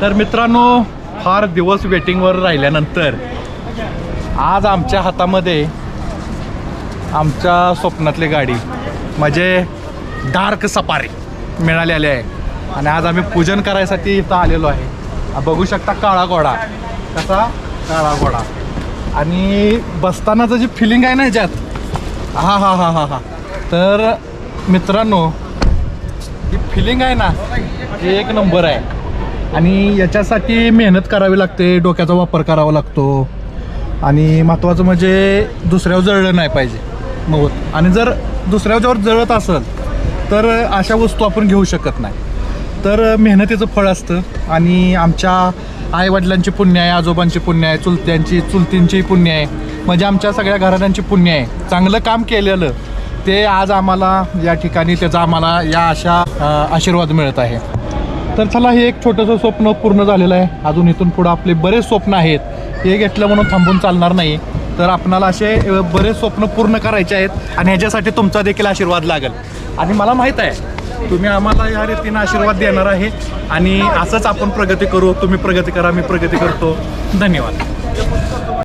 तर मित्रांनो फार दिवस वेटिंगवर राहिल्यानंतर आज आमच्या हातामध्ये आमच्या स्वप्नातली गाडी म्हणजे डार्क सफारी मिळालेली आहे. आणि आज आम्ही पूजन करायसाठी इथं आलेलो आहे. बघू शकता काळा घोडा. कसा? काळा घोडा. आणि बसतानाचं जी फिलिंग आहे ना ह्याच्यात हा हा हा हा हा. तर मित्रांनो फिलिंग आहे ना ते एक नंबर आहे. आणि याच्यासाठी मेहनत करावी लागते डोक्याचा वापर करावा लागतो. आणि महत्त्वाचं म्हणजे दुसऱ्यावर जळलं नाही पाहिजे मग आणि जर दुसऱ्याच्यावर जळत असेल तर अशा वस्तू आपण घेऊ शकत नाही. तर मेहनतीचं फळ असतं. आणि आमच्या आईवडिलांची पुण्य आहे आजोबांची पुण्य आहे चुलत्यांची चुलतींची पुण्य आहे. म्हणजे आमच्या सगळ्या घराण्यांची पुण्य आहे. चांगलं काम केलेलं ते आज आम्हाला या ठिकाणी त्याचा आम्हाला या अशा आशीर्वाद मिळत आहे. तर चला हे एक छोटंसं स्वप्न पूर्ण झालेलं आहे. अजून इथून पुढं आपले बरेच स्वप्न आहेत. हे घेतलं म्हणून थांबून चालणार नाही. तर आपणाला असे बरेच स्वप्न पूर्ण करायचे आहेत आणि ह्याच्यासाठी तुमचा देखील आशीर्वाद लागेल. आणि मला माहीत आहे तुम्ही आम्हाला या रीतीनं आशीर्वाद देणार आहे आणि असंच आपण प्रगती करू. तुम्ही प्रगती करा मी प्रगती करतो. धन्यवाद.